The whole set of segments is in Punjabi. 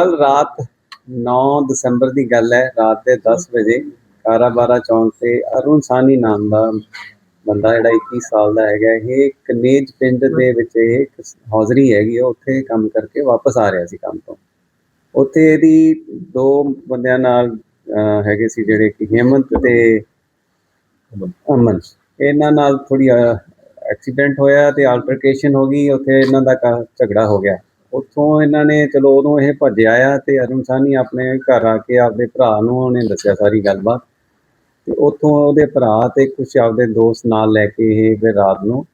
ਕੱਲ ਰਾਤ 9 ਦਸੰਬਰ ਦੀ ਗੱਲ ਹੈ, ਰਾਤ ਦੇ 10 ਵਜੇ ਕਾਰਾਬਾਰਾ ਚੌਂਕ ਤੇ ਅਰੁਣ ਸਾਨੀ ਨਾਮ ਦਾ ਬੰਦਾ ਜਿਹੜਾ 21 ਸਾਲ ਦਾ ਹੈਗਾ, ਇਹ ਕਨੇਜ ਪਿੰਡ ਦੇ ਵਿੱਚ ਇਹ ਇੱਕ ਹੌਜ਼ਰੀ ਹੈਗੀ, ਉਹ ਉੱਥੇ ਕੰਮ ਕਰਕੇ ਵਾਪਸ ਆ ਰਿਹਾ ਸੀ ਕੰਮ ਤੋਂ। ਉੱਥੇ ਇਹਦੀ ਦੋ ਬੰਦਿਆਂ ਨਾਲ ਹੈਗੇ ਸੀ ਜਿਹੜੇ ਕਿ ਹੇਮੰਤ ਤੇ ਅਮਨ। ਇਹਨਾਂ ਨਾਲ ਥੋੜੀ ਐਕਸੀਡੈਂਟ ਹੋਇਆ ਤੇ ਆਲਟਰਕੇਸ਼ਨ ਹੋ ਗਈ, ਉੱਥੇ ਇਹਨਾਂ ਦਾ ਕਾ- ਝਗੜਾ ਹੋ ਗਿਆ। ਉੱਥੋਂ ਇਹਨਾਂ ਨੇ ਚਲੋ ਉਦੋਂ ਇਹ ਭੱਜਿਆ ਆ ਤੇ ਅਰੁਣ ਸਾਨੀ ਆਪਣੇ ਘਰ ਆ ਕੇ ਆਪਦੇ ਭਰਾ ਨੂੰ ਉਹਨੇ ਦੱਸਿਆ ਸਾਰੀ ਗੱਲਬਾਤ। ਤੇ ਉੱਥੋਂ ਉਹਦੇ ਭਰਾ ਤੇ ਕੁਝ ਆਪਦੇ ਦੋਸਤ ਨਾਲ ਲੈ ਕੇ ਇਹ ਫਿਰ ਰਾਤ ਨੂੰ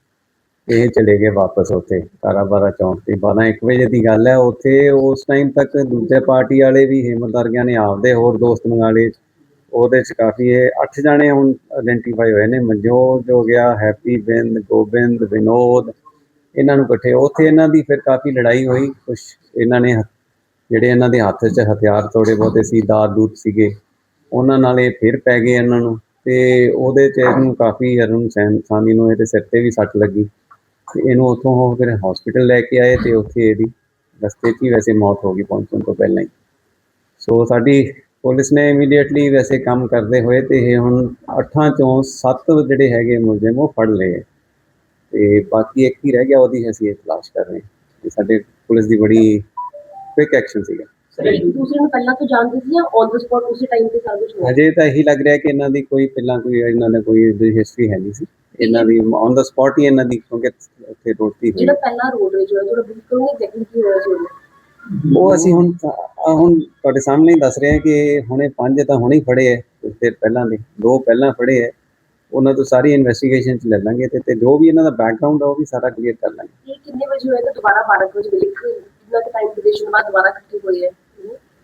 ਇਹ ਚਲੇ ਗਏ ਵਾਪਸ ਉੱਥੇ ਕਾਰਾਬਾਰਾ ਚੌਂਕ ਤੇ। 12 1 ਵਜੇ ਦੀ ਗੱਲ ਹੈ, ਉੱਥੇ ਉਸ ਟਾਈਮ ਤੱਕ ਦੂਜੇ ਪਾਰਟੀ ਵਾਲੇ ਵੀ ਹਿੰਮਤ ਵਰਗਿਆਂ ਨੇ ਆਪਦੇ ਹੋਰ ਦੋਸਤ ਮੰਗਾ ਲਏ। ਉਹਦੇ ਚ ਕਾਫੀ ਇਹ 8 ਜਾਣੇ ਹੁਣ ਆਇਡੈਂਟੀਫਾਈ ਹੋਏ ਨੇ, ਮਨਜੋਤ ਹੋ ਗਿਆ, ਹੈਪੀ ਬਿੰਦ, ਗੋਬਿੰਦ, ਵਿਨੋਦ ਇਹਨਾਂ ਨੂੰ ਇਕੱਠੇ ਉੱਥੇ ਇਹਨਾਂ ਦੀ ਫਿਰ ਕਾਫੀ ਲੜਾਈ ਹੋਈ ਕੁਝ ਇਹਨਾਂ ਨੇ ਹਥ- ਜਿਹੜੇ ਇਹਨਾਂ ਦੇ ਹੱਥ 'ਚ ਹਥਿਆਰ ਥੋੜੇ ਬਹੁਤੇ ਸੀ, ਦਾਰ ਦੂਤ ਸੀਗੇ, ਉਹਨਾਂ ਨਾਲ ਇਹ ਫਿਰ ਪੈ ਗਏ ਇਹਨਾਂ ਨੂੰ ਤੇ ਉਹਦੇ 'ਚ ਇਹਨੂੰ ਕਾਫੀ ਅਰੁਣ ਸੈਨ ਸਾਨੀ ਨੂੰ ਇਹਦੇ ਸਿਰ ਤੇ ਵੀ ਸੱਟ ਲੱਗੀ। ਤੇ ਇਹਨੂੰ ਉੱਥੋਂ ਉਹ ਫਿਰ ਹਸਪੀਟਲ ਲੈ ਕੇ ਆਏ ਤੇ ਉੱਥੇ ਇਹਦੀ ਰਸਤੇ 'ਚ ਹੀ ਵੈਸੇ ਮੌਤ ਹੋ ਗਈ ਪਹੁੰਚਣ ਤੋਂ ਪਹਿਲਾਂ ਹੀ। ਸੋ ਸਾਡੀ ਪੁਲਿਸ ਨੇ ਇਮੀਡੀਏਟਲੀ ਵੈਸੇ ਕੰਮ ਕਰਦੇ ਹੋਏ ਤੇ ਇਹ ਹੁਣ ਅੱਠਾਂ ਚੋਂ ਸੱਤ ਜਿਹੜੇ ਹੈਗੇ ਮੁਲਜ਼ਮ ਉਹ ਫੜ ਲਏ। ਤੇ ਬਾਕੀ ਇੱਕ ਹੀ ਰਹਿ ਗਿਆ ਉਹਦੀ ਅਸੀਂ ਇਹ ਤਲਾਸ਼ ਕਰ ਰਹੇ ਹਾਂ। ਸਾਡੇ ਪੁਲਿਸ ਦੀ ਬੜੀ ਕੁਇਕ ਐਕਸ਼ਨ ਸੀਗਾ। ਸਰ ਇੱਕ ਦੂਸਰੇ ਨੂੰ ਪਹਿਲਾਂ ਤੋਂ ਜਾਣਦੇ ਸੀ ਜਾਂ ਔਨ ਦ ਸਪੌਟ ਉਸੇ ਟਾਈਮ ਤੇ ਸਾਰਾ ਕੁਝ ਹੋਇਆ? ਅਜੇ ਤਾਂ ਇਹੀ ਲੱਗ ਰਿਹਾ ਕਿ ਇਹਨਾਂ ਦੀ ਕੋਈ ਪਹਿਲਾਂ ਕੋਈ ਇਹਨਾਂ ਦਾ ਕੋਈ ਹਿਸਟਰੀ ਹੈ ਨਹੀਂ ਸੀ। ਇਹਨਾਂ ਦੀ ਔਨ ਦਾ ਸਪੌਟ ਹੀ ਇਹਨਾਂ ਦੀ ਕਿਉਂਕਿ ਉੱਥੇ ਰੋਟੀ ਹੋਈ। ਜਿਹੜਾ ਪਹਿਲਾ ਰੋਡ ਰੇਜ ਹੋਇਆ ਥੋੜਾ ਬਿਲਕੁਲ ਨਹੀਂ ਦੇਖਣ ਕੀ ਹੋਇਆ ਸੀ ਉਦੋਂ ਉਹ ਅਸੀਂ ਹੁਣ ਹੁਣ ਤੁਹਾਡੇ ਸਾਹਮਣੇ ਹੀ ਦੱਸ ਰਹੇ ਹਾਂ ਕਿ ਹੁਣੇ ਪੰਜ ਤਾਂ ਹੁਣੇ ਹੀ ਫੜੇ ਹੈ ਕੁਝ ਦੇਰ ਪਹਿਲਾਂ ਦੇ ਦੋ ਪਹਿਲਾਂ ਫੜੇ ਹੈ। ਉਹਨਾਂ ਤੋਂ ਸਾਰੀ ਇਨਵੈਸਟੀਗੇਸ਼ਨ ਚ ਲੈ ਲਾਂਗੇ ਤੇ ਤੇ ਜੋ ਵੀ ਇਹਨਾਂ ਦਾ ਬੈਕਗ੍ਰਾਉਂਡ ਆ ਉਹ ਵੀ ਸਾਰਾ ਕਲੀਅਰ ਕਰ ਲਾਂਗੇ। ਇਹ ਕਿੰਨੇ ਵਜੇ ਹੋਇਆ ਤੇ ਦੁਬਾਰਾ 12 ਵਜੇ ਮਿਲੇ? ਕਿੰਨਾ ਕੁ ਟਾਈਮ ਡਿਊਰੇਸ਼ਨ ਬਾਅਦ ਦੁਬਾਰਾ ਇਕੱਠੇ ਹੋਏ ਹੈ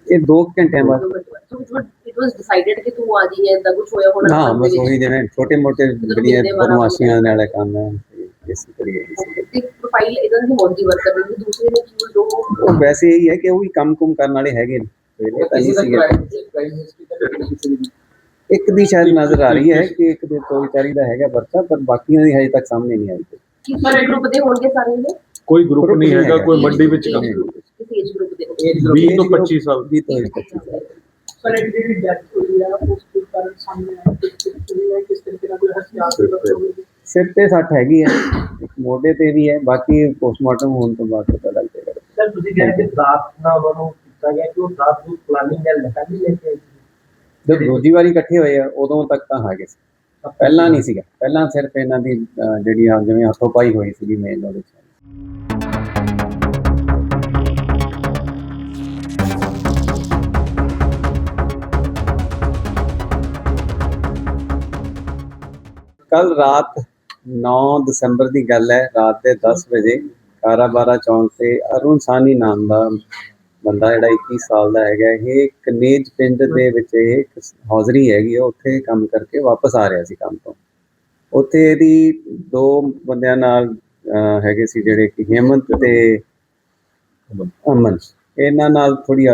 ਇਹ 2 ਘੰਟਿਆਂ ਬਾਅਦ। ਇਟ ਵਾਸ ਡਿਸਾਈਡਡ ਕਿ ਤੂੰ ਆ ਜੀ ਐਦਾਂ ਕੁਝ ਹੋਇਆ ਹੋਣਾ ਹਾਂ ਦੇ ਬਸ। ਉਹੀ ਜਿਵੇਂ ਛੋਟੇ ਮੋਟੇ ਵਾਲਾ ਬਦਮਾਸ਼ੀਆਂ ਨਾਲ ਕੰਮ ਹੈ ਕਰੀਏ ਤੇ ਪ੍ਰੋਫਾਈਲ ਇਹਨਾਂ ਦੀ ਵਰਕ ਕਰ ਰਹੀ ਦੂਸਰੇ ਨੇ ਕੀ ਦੋ ਉਹ ਵੈਸੇ ਇਹੀ ਹੈ ਕਿ ਉਹ ਵੀ ਕੰਮ ਕੁਮ ਕਰਨ ਵਾਲੇ ਹੈਗੇ ਨੇ। ਪਹਿਲੇ ਤਾਂ ਨਹੀਂ ਸੀਗੇ। ਇੱਕ ਦੀ ਸ਼ਾਇਦ ਨਜ਼ਰ ਆ ਰਹੀ ਹੈ ਕਿ ਇੱਕ ਦੇ ਤੋਂ ਵਿਚਾਰੀ ਦਾ ਹੈਗਾ ਬੱਚਾ ਪਰ ਬਾਕੀਆਂ ਦੀ ਹਜੇ ਤੱਕ ਸਾਹਮਣੇ ਨਹੀਂ ਆਈ ਕਿ ਸਾਰੇ ਗਰੁੱਪ ਦੇ ਹੋਣਗੇ ਸਾਰੇ ਨੇ ਕੋਈ ਗਰੁੱਪ ਨਹੀਂ ਹੈਗਾ ਕੋਈ ਮੰਡੀ ਵਿੱਚ ਕੰਮ ਕਿਸੇ ਏਜ ਗਰੁੱਪ ਦੇ 20 ਤੋਂ 25 ਸਾਲ। 20 ਤੋਂ 25 ਸਾਲ। ਪਰ ਇੱਕ ਜਿਹੜੀ ਡੈਥ ਹੋਈ ਆ ਉਸ ਦੇ ਕਾਰਨ ਸਾਹਮਣੇ ਆਇਆ। ਕਿ ਕਿਸ ਤਰੀਕੇ ਨਾਲ ਕੋਈ ਹਥਿਆਰ ਦੀ। ਸਿਰ ਤੇ। ਸੱਟ ਹੈਗੀ ਹੈ ਇੱਕ ਮੋਢੇ ਤੇ ਵੀ ਹੈ। ਬਾਕੀ ਪੋਸਟਮਾਰਟਮ ਹੋਣ ਤੋਂ ਬਾਅਦ ਪਤਾ ਲੱਗ ਜਾਏਗਾ ਸਰ ਤੁਸੀਂ ਕਹਿੰਦੇ ਕਿ ਦਾਤ ਨਾਲ ਉਹਨਾਂ ਨੂੰ ਕੀਤਾ ਗਿਆ ਕਿ ਉਹ ਦਾਤ ਨੂੰ ਪਲਾਨਿੰਗ ਨਾਲ ਲਗਾ ਨਹੀਂ ਲੈ ਕੇ। ਜਦ ਦੂਜੀ ਵਾਰੀ ਇਕੱਠੇ ਹੋਏ ਆ ਉਦੋਂ ਤੱਕ ਤਾਂ ਹੈਗੇ ਸੀ। ਪਹਿਲਾਂ ਨਹੀਂ ਸੀਗਾ। ਪਹਿਲਾਂ ਸਿਰਫ ਇਹਨਾਂ ਦੀ ਅਹ, ਜਿਹੜੀ ਆ ਜਿਵੇਂ ਹੱਥੋਂ ਪਾਈ ਹੋਈ ਸੀਗੀ ਮੇਨ ਉਹਦੇ ਚ। ਕੱਲ ਰਾਤ 9 ਦਸੰਬਰ ਦੀ ਗੱਲ ਹੈ। ਰਾਤ ਦੇ 10 ਵਜੇ ਕਾਰਾਬਾਰਾ ਚੌਂਕ ਤੇ ਅਰੁਣ ਸਾਨੀ ਨਾਮ ਦਾ ਬੰਦਾ ਜਿਹੜਾ 21 ਸਾਲ ਦਾ ਹੈਗਾ ਇਹ ਕਨੇਜ ਪਿੰਡ ਦੇ ਵਿੱਚ ਇਹ ਹੌਜ਼ਰੀ ਹੈਗੀ ਆ, ਉੱਥੇ ਕੰਮ ਕਰਕੇ ਵਾਪਸ ਆ ਰਿਹਾ ਸੀ ਕੰਮ ਤੋਂ। ਉੱਥੇ ਇਹਦੀ ਦੋ ਬੰਦਿਆਂ ਨਾਲ ਹੈਗੇ ਸੀ ਜਿਹੜੇ ਕਿ ਹੇਮੰਤ ਤੇ ਅਮਨ। ਇਹਨਾਂ ਨਾਲ ਥੋੜੀ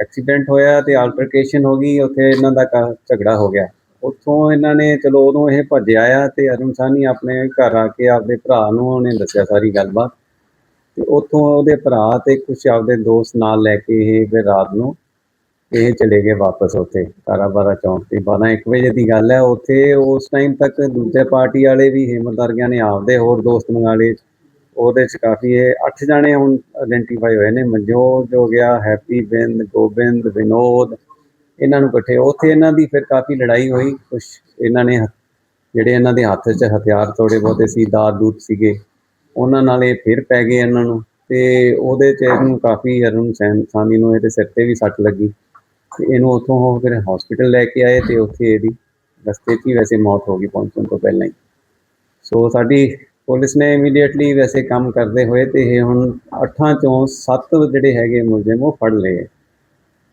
ਐਕਸੀਡੈਂਟ ਹੋਇਆ ਤੇ ਆਲਟਰਕੇਸ਼ਨ ਹੋ ਗਈ ਉੱਥੇ ਇਹਨਾਂ ਦਾ ਕਾ- ਝਗੜਾ ਹੋ ਗਿਆ। ਉੱਥੋਂ ਇਹਨਾਂ ਨੇ ਚਲੋ ਉਦੋਂ ਇਹ ਭੱਜ ਆਇਆ ਤੇ ਅਰੁਣ ਸਾਨੀ ਆਪਣੇ ਘਰ ਆ ਕੇ ਆਪਣੇ ਭਰਾ ਨੂੰ ਉਹਨੇ ਦੱਸਿਆ ਸਾਰੀ ਗੱਲਬਾਤ। ਤੇ ਉੱਥੋਂ ਉਹਦੇ ਭਰਾ ਤੇ ਕੁਝ ਆਪਦੇ ਦੋਸਤ ਨਾਲ ਲੈ ਕੇ ਇਹ ਫਿਰ ਰਾਤ ਨੂੰ ਇਹ ਚਲੇ ਗਏ ਵਾਪਸ ਉੱਥੇ ਕਾਰਾਬਾਰਾ ਚੌਂਕ ਤੇ। 12 1 ਵਜੇ ਦੀ ਗੱਲ ਹੈ, ਉੱਥੇ ਉਸ ਟਾਈਮ ਤੱਕ ਦੂਜੇ ਪਾਰਟੀ ਵਾਲੇ ਵੀ ਹਿੰਮਤ ਵਰਗਿਆਂ ਨੇ ਆਪਦੇ ਹੋਰ ਦੋਸਤ ਮੰਗਾ ਲਏ ਉਹਦੇ ਚ ਕਾਫੀ ਇਹ 8 ਜਾਣੇ ਹੁਣ ਆਇਡੈਂਟੀਫਾਈ ਹੋਏ ਨੇ, ਮਨਜੋਤ ਹੋ ਗਿਆ, ਹੈਪੀ ਬਿੰਦ, ਗੋਬਿੰਦ, ਵਿਨੋਦ, ਇਹਨਾਂ ਨੂੰ ਇਕੱਠੇ। ਉੱਥੇ ਇਹਨਾਂ ਦੀ ਫਿਰ ਕਾਫੀ ਲੜਾਈ ਹੋਈ ਕੁਝ ਇਹਨਾਂ ਨੇ ਹਥ- ਜਿਹੜੇ ਇਹਨਾਂ ਦੇ ਹੱਥ 'ਚ ਹਥਿਆਰ ਥੋੜੇ ਬਹੁਤੇ ਸੀ ਦਾਰ ਦੂਤ ਸੀਗੇ। ਉਹਨਾਂ ਨਾਲ ਇਹ ਫਿਰ ਪੈ ਗਏ ਇਹਨਾਂ ਨੂੰ ਤੇ ਉਹਦੇ 'ਚ ਇਹਨੂੰ ਕਾਫੀ ਅਰੁਣ ਸੈਨ ਸਾਨੀ ਨੂੰ ਇਹਦੇ ਸਿਰ ਤੇ ਵੀ ਸੱਟ ਲੱਗੀ। ਤੇ ਇਹਨੂੰ ਉੱਥੋਂ ਉਹ ਫਿਰ ਹਸਪੀਟਲ ਲੈ ਕੇ ਆਏ ਤੇ ਉੱਥੇ ਇਹਦੀ ਰਸਤੇ 'ਚ ਹੀ ਵੈਸੇ ਮੌਤ ਹੋ ਗਈ ਪਹੁੰਚਣ ਤੋਂ ਪਹਿਲਾਂ ਹੀ। ਸੋ ਸਾਡੀ ਪੁਲਿਸ ਨੇ ਇਮੀਡੀਏਟਲੀ ਵੈਸੇ ਕੰਮ ਕਰਦੇ ਹੋਏ ਤੇ ਇਹ ਹੁਣ ਅੱਠਾਂ ਚੋਂ ਸੱਤ ਜਿਹੜੇ ਹੈਗੇ ਮੁਲਜ਼ਮ ਉਹ ਫੜ ਲਏ।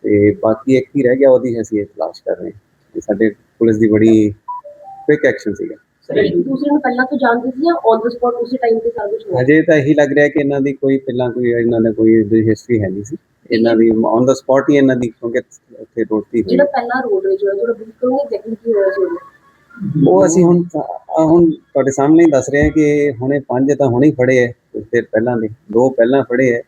ਤੇ ਬਾਕੀ ਇੱਕ ਹੀ ਰਹਿ ਗਿਆ, ਉਹਦੀ ਅਸੀਂ ਇਹ ਤਲਾਸ਼ ਕਰ ਰਹੇ ਹਾਂ। ਤੇ ਸਾਡੇ ਪੁਲਿਸ ਦੀ ਬੜੀ ਕੁਇਕ ਐਕਸ਼ਨ ਸੀਗਾ। ਦੂਸਰੇ ਨੂੰ ਪਹਿਲਾਂ ਤੋਂ ਜਾਣਦੇ ਸੀ ਜਾਂ ਔਨ ਦ ਸਪੌਟ ਉਸੇ ਟਾਈਮ ਤੇ ਸਾਰਾ ਕੁਝ ਹੋਇਆ? ਅਜੇ ਤਾਂ ਇਹੀ ਲੱਗ ਰਿਹਾ ਕਿ ਇਹਨਾਂ ਦੀ ਕੋਈ ਪਹਿਲਾਂ ਕੋਈ ਇਹਨਾਂ ਦਾ ਕੋਈ ਹਿਸਟਰੀ ਹੈ ਨਹੀਂ ਸੀ। ਇਹਨਾਂ ਦੀ ਔਨ ਦਾ ਸਪੌਟ ਹੀ ਇਹਨਾਂ ਦੀ ਕਿਉਂਕਿ ਉੱਥੇ ਰੋਟੀ ਹੋਈ। ਜਿਹੜਾ ਪਹਿਲਾ ਰੋਡ ਰੇਜ ਹੋਇਆ ਥੋੜਾ ਬਿਲਕੁਲ ਨਹੀਂ ਦੇਖਣ ਕੀ ਹੋਇਆ ਸੀ ਉਹ ਅਸੀਂ ਹੁਣ ਹੁਣ ਤੁਹਾਡੇ ਸਾਹਮਣੇ ਹੀ ਦੱਸ ਰਹੇ ਹਾਂ ਕਿ ਹੁਣੇ ਪੰਜ ਤਾਂ ਹੁਣੇ ਹੀ ਫੜੇ ਹੈ ਕੁਝ ਦੇਰ ਪਹਿਲਾਂ ਦੇ ਦੋ ਪਹਿਲਾਂ ਫੜੇ ਹੈ।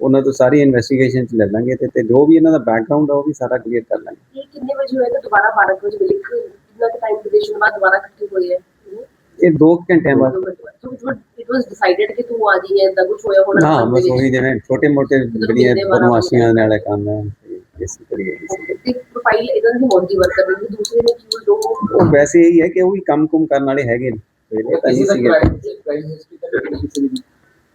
ਉਹਨਾਂ ਤੋਂ ਸਾਰੀ ਇਨਵੈਸਟੀਗੇਸ਼ਨ ਚ ਲੈ ਲਾਂਗੇ ਤੇ ਤੇ ਜੋ ਵੀ ਇਹਨਾਂ ਦਾ ਬੈਕਗ੍ਰਾਉਂਡ ਆ ਉਹ ਵੀ ਸਾਰਾ ਕਲੀਅਰ ਕਰ ਲਾਂਗੇ। ਇਹ ਕਿੰਨੇ ਵਜੇ ਹੋਇਆ ਤੇ ਦੁਬਾਰਾ 12 ਕੁ ਵਜੇ ਮਿਲੇ? ਕਿੰਨਾ ਟਾਈਮ ਡਿਊਰੇਸ਼ਨ ਬਾਅਦ ਦੁਬਾਰਾ ਇਕੱਠੇ ਹੋਏ ਹੈ? ਇਹ 2 ਘੰਟਿਆਂ ਬਾਅਦ। ਇਟ ਵਾਸ ਡਿਸਾਈਡਡ ਕਿ ਤੂੰ ਆ ਜੀ ਹੈ ਇਦਾਂ ਕੁਝ ਹੋਇਆ ਹੋਣਾ ਹਾਂ ਦੇ ਬਸ। ਉਹੀ ਜਿਵੇਂ ਛੋਟੇ ਮੋਟੇ ਜਿਹੜੀਆਂ ਬਦਮਾਸ਼ੀਆਂ ਵਾਲੇ ਕੰਮ ਹੈ ਤੇ ਇਸ ਕਰੀਏ ਤੇ ਪ੍ਰੋਫਾਈਲ ਇਹਨਾਂ ਦੀ ਵਰਕਰ ਦੀ ਦੂਸਰੇ ਨੇ ਕੀ ਦੋ ਉਹ ਵੈਸੇ ਹੀ ਹੈ ਕਿ ਉਹ ਵੀ ਕੰਮ ਕੁਮ ਕਰਨ ਵਾਲੇ ਹੈਗੇ ਨੇ। ਪਹਿਲੇ ਤਾਂ ਨਹੀਂ ਸੀਗੇ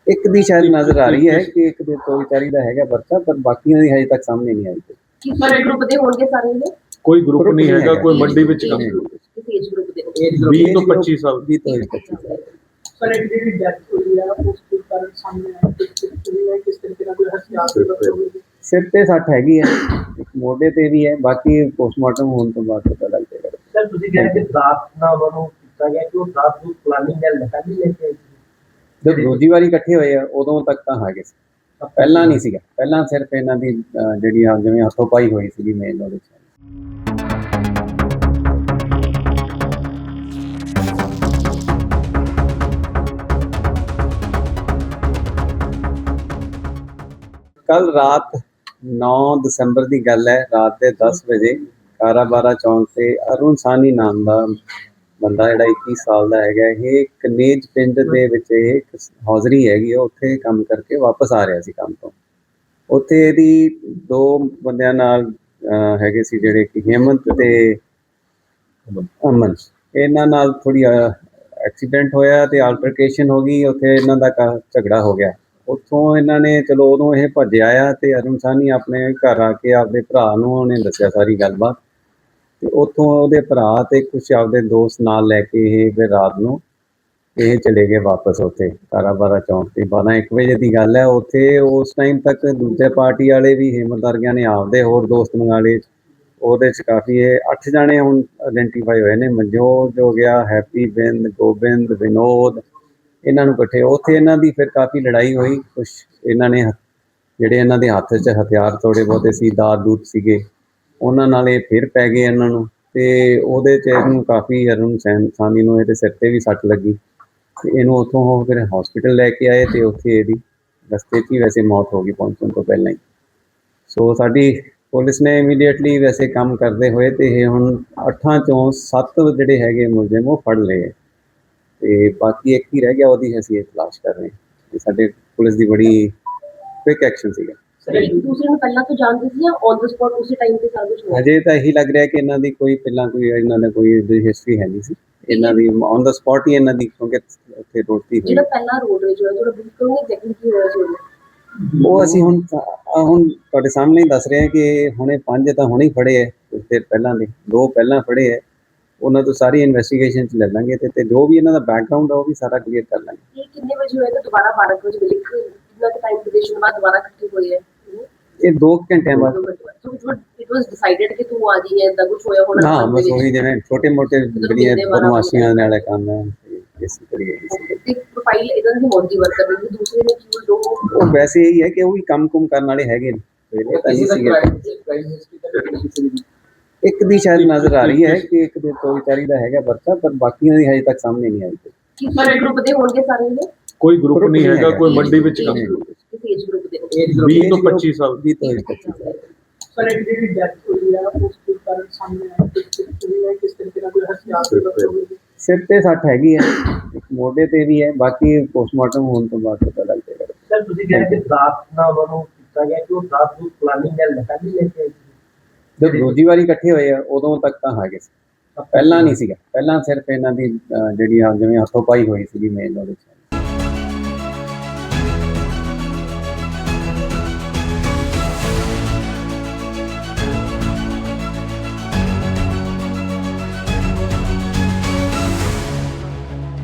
ਇੱਕ ਦੀ ਸ਼ਾਇਦ ਨਜ਼ਰ ਆ ਰਹੀ ਹੈ ਕਿ ਇੱਕ ਦੇ ਤੋਂ ਵਿਚਾਰੀ ਦਾ ਹੈਗਾ ਬੱਚਾ ਪਰ ਬਾਕੀਆਂ ਦੀ ਹਜੇ ਤੱਕ ਸਾਹਮਣੇ ਨਹੀਂ ਆਈ। ਕੀ ਸਾਰੇ ਗਰੁੱਪ ਦੇ ਹੋਣਗੇ ਸਾਰੇ ਨੇ ਕੋਈ ਗਰੁੱਪ ਨਹੀਂ ਹੈਗਾ ਕੋਈ ਮੰਡੀ ਵਿੱਚ ਕੰਮ ਕਿਸ ਏਜ ਗਰੁੱਪ ਦੇ 20 ਤੋਂ 25 ਸਾਲ। ਵੀਹ ਤੋਂ ਪੱਚੀ ਸਾਲ। ਸਰ ਇੱਕ ਜਿਹੜੀ ਡੈਥ ਹੋਈ ਆ ਉਸ ਦੇ ਕਾਰਨ ਸਾਹਮਣੇ ਆਇਆ ਕਿਸ ਤਰੀਕੇ ਨਾਲ ਕੋਈ ਹਥਿਆਰ ਦੀ ਸਿਰ ਤੇ ਸੱਟ ਹੈਗੀ ਹੈ ਇੱਕ ਮੋਢੇ ਤੇ ਵੀ ਹੈ ਬਾਕੀ ਪੋਸਟਮਾਰਟਮ ਹੋਣ ਤੋਂ ਬਾਅਦ ਪਤਾ ਲੱਗ ਜਾਏਗਾ। ਸਰ ਤੁਸੀਂ ਕਹਿੰਦੇ ਕਿ ਰਾਤ ਨਾਲ ਉਹਨਾਂ ਨੂੰ ਕੀਤਾ ਗਿਆ ਕਿ ਉਹ ਰਾਤ ਨੂੰ ਪਲਾਨਿੰਗ ਨਾਲ ਲਗਾ ਨਹੀਂ ਲੈ ਕੇ। ਜਦ ਦੂਜੀ ਵਾਰੀ ਇਕੱਠੇ ਹੋਏ ਆ ਉਦੋਂ ਤੱਕ ਤਾਂ ਹੈਗੇ ਸੀ। ਪਹਿਲਾਂ ਨਹੀਂ ਸੀਗਾ। ਪਹਿਲਾਂ ਸਿਰਫ ਇਹਨਾਂ ਦੀ ਜਿਹੜੀ ਆ ਜਿਵੇਂ ਹੱਥੋਂ ਪਾਈ ਹੋਈ ਸੀਗੀ ਮੇਨ ਉਹਦੇ ਚ। ਕੱਲ ਰਾਤ 9 ਦਸੰਬਰ ਦੀ ਗੱਲ ਹੈ ਰਾਤ ਦੇ 10 ਵਜੇ ਕਾਰਾਬਾਰਾ ਚੌਂਕ ਤੇ ਅਰੁਣ ਸਾਨੀ ਨਾਮ ਦਾ ਬੰਦਾ ਜਿਹੜਾ 21 ਸਾਲ ਦਾ ਹੈਗਾ ਇਹ ਕਨੇਜ ਪਿੰਡ ਦੇ ਵਿੱਚ ਇਹ ਹੌਜ਼ਰੀ ਹੈਗੀ ਉੱਥੇ ਕੰਮ ਕਰਕੇ ਵਾਪਸ ਆ ਰਿਹਾ ਸੀ ਕੰਮ ਤੋਂ। ਉੱਥੇ ਇਹਦੀ ਦੋ ਬੰਦਿਆਂ ਨਾਲ ਹੈਗੇ ਸੀ ਜਿਹੜੇ ਕਿ ਹੇਮੰਤ ਤੇ ਅਮਨ। ਇਹਨਾਂ ਨਾਲ ਥੋੜੀ ਐਕਸੀਡੈਂਟ ਹੋਇਆ ਤੇ ਆਲਟਰਕੇਸ਼ਨ ਹੋ ਗਈ ਉੱਥੇ ਇਹਨਾਂ ਦਾ ਝਗੜਾ ਹੋ ਗਿਆ। ਉੱਥੋਂ ਇਹਨਾਂ ਨੇ ਚਲੋ ਉਦੋਂ ਇਹ ਭੱਜਿਆ ਆ ਤੇ ਅਰੁਣ ਸਾਨੀ ਆਪਣੇ ਘਰ ਆ ਕੇ ਆਪਦੇ ਭਰਾ ਨੂੰ ਉਹਨੇ ਦੱਸਿਆ ਸਾਰੀ ਗੱਲਬਾਤ। ਤੇ ਉੱਥੋਂ ਉਹਦੇ ਭਰਾ ਤੇ ਕੁਝ ਆਪਦੇ ਦੋਸਤ ਨਾਲ ਲੈ ਕੇ ਇਹ ਫਿਰ ਰਾਤ ਨੂੰ ਇਹ ਚਲੇ ਗਏ ਵਾਪਸ ਉੱਥੇ ਕਾਰਾਬਾਰਾ ਚੌਂਕ ਤੇ। 12 1 ਵਜੇ ਦੀ ਗੱਲ ਹੈ, ਉੱਥੇ ਉਸ ਟਾਈਮ ਤੱਕ ਦੂਜੇ ਪਾਰਟੀ ਵਾਲੇ ਵੀ ਹਿੰਮਤ ਨੇ ਆਪਦੇ ਹੋਰ ਦੋਸਤ ਮੰਗਾ ਲਏ ਉਹਦੇ ਚ ਕਾਫੀ ਇਹ ਅੱਠ ਜਾਣੇ ਹੁਣ ਆਇਡੈਂਟੀਫਾਈ ਹੋਏ ਨੇ, ਮਨਜੋਤ ਹੋ ਗਿਆ, ਹੈਪੀ ਬਿੰਦ, ਗੋਬਿੰਦ, ਵਿਨੋਦ ਇਹਨਾਂ ਨੂੰ ਇਕੱਠੇ। ਉੱਥੇ ਇਹਨਾਂ ਦੀ ਫਿਰ ਕਾਫੀ ਲੜਾਈ ਹੋਈ। ਕੁਝ ਇਹਨਾਂ ਨੇ ਹਥ- ਜਿਹੜੇ ਇਹਨਾਂ ਦੇ ਹੱਥ 'ਚ ਹਥਿਆਰ ਥੋੜੇ ਬਹੁਤੇ ਸੀ, ਦਾਤ ਦੂਤ ਸੀਗੇ। ਉਹਨਾਂ ਨਾਲ ਇਹ ਫਿਰ ਪੈ ਗਏ ਇਹਨਾਂ ਨੂੰ। ਤੇ ਉਹਦੇ 'ਚ ਇਹਨੂੰ ਕਾਫੀ ਅਰੁਣ ਸੈਨ ਸਾਨੀ ਨੂੰ ਇਹਦੇ ਸਿਰ ਤੇ ਵੀ ਸੱਟ ਲੱਗੀ। ਤੇ ਇਹਨੂੰ ਉੱਥੋਂ ਉਹ ਫਿਰ ਹਸਪੀਟਲ ਲੈ ਕੇ ਆਏ ਤੇ ਉੱਥੇ ਇਹਦੀ ਰਸਤੇ 'ਚ ਹੀ ਵੈਸੇ ਮੌਤ ਹੋ ਗਈ ਪਹੁੰਚਣ ਤੋਂ ਪਹਿਲਾਂ ਹੀ। ਸੋ ਸਾਡੀ ਪੁਲਿਸ ਨੇ ਇਮੀਡੀਏਟਲੀ ਵੈਸੇ ਕੰਮ ਕਰਦੇ ਹੋਏ ਤੇ ਇਹ ਹੁਣ ਅੱਠਾਂ ਚੋਂ ਸੱਤ ਜਿਹੜੇ ਹੈਗੇ ਮੁਲਜ਼ਮ ਉਹ ਫੜ ਲਏ। ਤੇ ਬਾਕੀ ਇੱਕ ਹੀ ਰਹਿ ਗਿਆ ਉਹਦੀ ਅਸੀਂ ਇਹ ਤਲਾਸ਼ ਕਰ ਰਹੇ ਹਾਂ ਇਹ ਸਾਡੇ ਪੁਲਿਸ ਦੀ ਬੜੀ ਕੁਇਕ ਐਕਸ਼ਨ ਸੀਗਾ। ਇੱਕ ਦੂਸਰੇ ਨੂੰ ਪਹਿਲਾਂ ਤੋਂ ਜਾਣਦੇ ਸੀ ਜਾਂ ਔਨ ਦ ਸਪੌਟ ਉਸੇ ਟਾਈਮ ਤੇ ਸਾਰਾ ਕੁਝ ਹੋਇਆ? ਹਜੇ ਤਾਂ ਇਹੀ ਲੱਗ ਰਿਹਾ ਕਿ ਇਹਨਾਂ ਦੀ ਕੋਈ ਪਹਿਲਾਂ ਕੋਈ ਇਹਨਾਂ ਦਾ ਕੋਈ ਹਿਸਟਰੀ ਹੈ ਨਹੀਂ ਸੀ। ਇਹਨਾਂ ਦੀ ਔਨ ਦਾ ਸਪੌਟ ਹੀ ਇਹਨਾਂ ਦੀ ਕਿਉਂਕਿ ਉੱਥੇ ਰੋਟੀ ਹੋਈ। ਜਿਹੜਾ ਪਹਿਲਾ ਰੋਡ ਹੋਇਆ ਥੋੜਾ ਬਰੀਫ ਕਰੋਗੇ ਐਗਜ਼ੈਕਟਲੀ ਕੀ ਹੋਇਆ ਸੀ ਉਹ ਅਸੀਂ ਹੁਣ ਹੁਣ ਤੁਹਾਡੇ ਸਾਹਮਣੇ ਹੀ ਦੱਸ ਰਹੇ ਹਾਂ ਕਿ ਹੁਣੇ ਪੰਜ ਤਾਂ ਹੁਣੇ ਹੀ ਫੜੇ ਕੁਝ ਦੇਰ ਪਹਿਲਾਂ ਦੇ ਦੋ ਪਹਿਲਾਂ ਫੜੇ ਹੈ। ਉਹਨਾਂ ਤੋਂ ਸਾਰੀ ਇਨਵੈਸਟੀਗੇਸ਼ਨ ਚ ਲੈ ਲਾਂਗੇ ਤੇ ਤੇ ਜੋ ਵੀ ਇਹਨਾਂ ਦਾ ਬੈਕਗ੍ਰਾਉਂਡ ਆ ਉਹ ਵੀ ਸਾਰਾ ਕਲੀਅਰ ਕਰ ਲਾਂਗੇ। ਇਹ ਕਿੰਨੇ ਵਜੇ ਹੋਇਆ ਤੇ ਦੁਬਾਰਾ 12 ਕੁ ਵਜੇ ਮਿਲੇ? ਕਿੰਨਾ ਟਾਈਮ ਡਿਊਰੇਸ਼ਨ ਬਾਅਦ ਦੁਬਾਰਾ ਇਕੱਠੇ ਹੋਏ ਹੈ ਇਹ 2 ਘੰਟਿਆਂ ਬਾਅਦ। ਇਟ ਵਾਸ ਡਿਸਾਈਡਡ ਕਿ ਤੂੰ ਆ ਜੀ ਹੈ ਇਦਾਂ ਕੁਝ ਹੋਇਆ ਹੋਣਾ? ਹਾਂ ਬਸ। ਉਹੀ ਜਿਵੇਂ ਛੋਟੇ ਮੋਟੇ ਜਿਹੜੀਆਂ ਬਦਮਾਸ਼ੀਆਂ ਵਾਲੇ ਕੰਮ ਹੈ ਤੇ ਇਸ ਕਰੀਏ ਤੇ ਪ੍ਰੋਫਾਈਲ ਇਹਨਾਂ ਦੀ ਮੋਦੀ ਵਰਕਰ ਦੀ ਦੂਸਰੇ ਨੇ ਕੀ ਦੋ ਉਹ ਵੈਸੇ ਹੀ ਹੈ ਕਿ ਉਹ ਵੀ ਕੰਮ ਕੁਮ ਕਰਨ ਵਾਲੇ ਹੈਗੇ ਨੇ। ਪਹਿਲੇ ਤਾਂ ਨਹੀਂ ਸੀਗੇ ਇੱਕ ਦੀ ਸ਼ਾਇਦ ਨਜ਼ਰ ਆ ਰਹੀ ਹੈ ਕਿ ਇੱਕ ਦੇ ਤੋਂ ਵਿਚਾਰੀ ਦਾ ਹੈਗਾ ਬੱਚਾ ਪਰ ਬਾਕੀਆਂ ਦੀ ਹਜੇ ਤੱਕ ਸਾਹਮਣੇ ਨਹੀਂ ਆਈ। ਕੀ ਸਾਰੇ ਗਰੁੱਪ ਦੇ ਹੋਣਗੇ ਸਾਰੇ ਨੇ ਕੋਈ ਗਰੁੱਪ ਨਹੀਂ ਹੈਗਾ ਕੋਈ ਮੰਡੀ ਵਿੱਚ ਕੰਮ ਕਿਸ ਏਜ ਗਰੁੱਪ ਦੇ 20 ਤੋਂ 25 ਸਾਲ। ਵੀਹ ਤੋਂ ਪੱਚੀ ਸਾਲ। ਸਰ ਇੱਕ ਜਿਹੜੀ ਡੈਥ ਹੋਈ ਆ ਉਸ ਦੇ ਕਾਰਨ ਸਾਹਮਣੇ ਆਇਆ। ਕਿ ਕਿਸ ਤਰੀਕੇ ਨਾਲ ਕੋਈ ਹਥਿਆਰ ਦੀ ਸਿਰ ਤੇ। ਸੱਟ ਹੈਗੀ ਹੈ ਇੱਕ ਮੋਢੇ ਤੇ ਵੀ ਹੈ ਬਾਕੀ ਪੋਸਟਮਾਰਟਮ ਹੋਣ ਤੋਂ ਬਾਅਦ ਪਤਾ ਲੱਗ ਜਾਏਗਾ ਸਰ ਤੁਸੀਂ ਕਹਿੰਦੇ ਕਿ ਰਾਤ ਨਾਲ ਉਹਨਾਂ ਨੂੰ ਕੀਤਾ ਗਿਆ ਕਿ ਉਹ ਰਾਤ ਨੂੰ ਪਲਾਨਿੰਗ ਨਾਲ ਲਗਾ ਨਹੀਂ ਲੈ ਕੇ। ਜਦ ਦੂਜੀ ਵਾਰੀ ਇਕੱਠੇ ਹੋਏ ਆ ਉਦੋਂ ਤੱਕ ਤਾਂ ਹੈਗੇ ਸੀ। ਪਹਿਲਾਂ ਨਹੀਂ ਸੀਗਾ। ਪਹਿਲਾਂ ਸਿਰਫ ਇਹਨਾਂ ਦੀ ਅਹ, ਜਿਹੜੀ ਆ ਜਿਵੇਂ ਹੱਥੋਂ ਪਾਈ ਹੋਈ ਸੀਗੀ ਮੇਨ ਉਹਦੇ ਚ।